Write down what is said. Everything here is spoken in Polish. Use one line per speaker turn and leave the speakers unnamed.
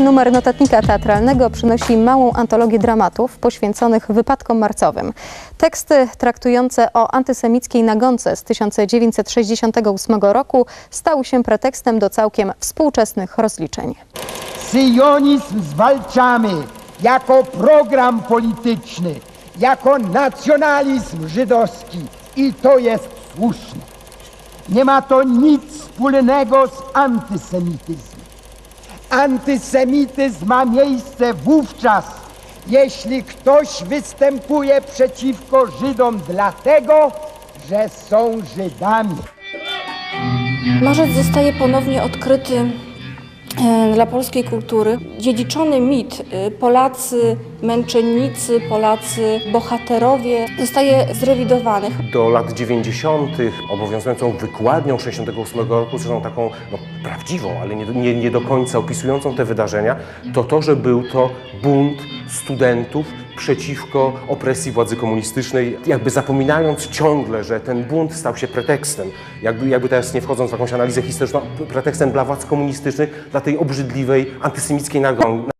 Numer notatnika teatralnego przynosi małą antologię dramatów poświęconych wypadkom marcowym. Teksty traktujące o antysemickiej nagonce z 1968 roku stały się pretekstem do całkiem współczesnych rozliczeń.
Syjonizm zwalczamy jako program polityczny, jako nacjonalizm żydowski i to jest słuszne. Nie ma to nic wspólnego z antysemityzmem. Antysemityzm ma miejsce wówczas, jeśli ktoś występuje przeciwko Żydom dlatego, że są Żydami.
Marzec zostaje ponownie odkryty dla polskiej kultury. Dziedziczony mit, e, Polacy męczennicy, Polacy bohaterowie zostaje zrewidowany.
do lat 90. obowiązującą wykładnią 68 roku, zresztą taką no, prawdziwą, ale nie, nie, nie do końca opisującą te wydarzenia, to to, że był to bunt studentów przeciwko opresji władzy komunistycznej, jakby zapominając ciągle, że ten bunt stał się pretekstem, jakby, jakby teraz nie wchodząc w jakąś analizę historyczną, pretekstem dla władz komunistycznych, dla tej obrzydliwej, antysemickiej nagon-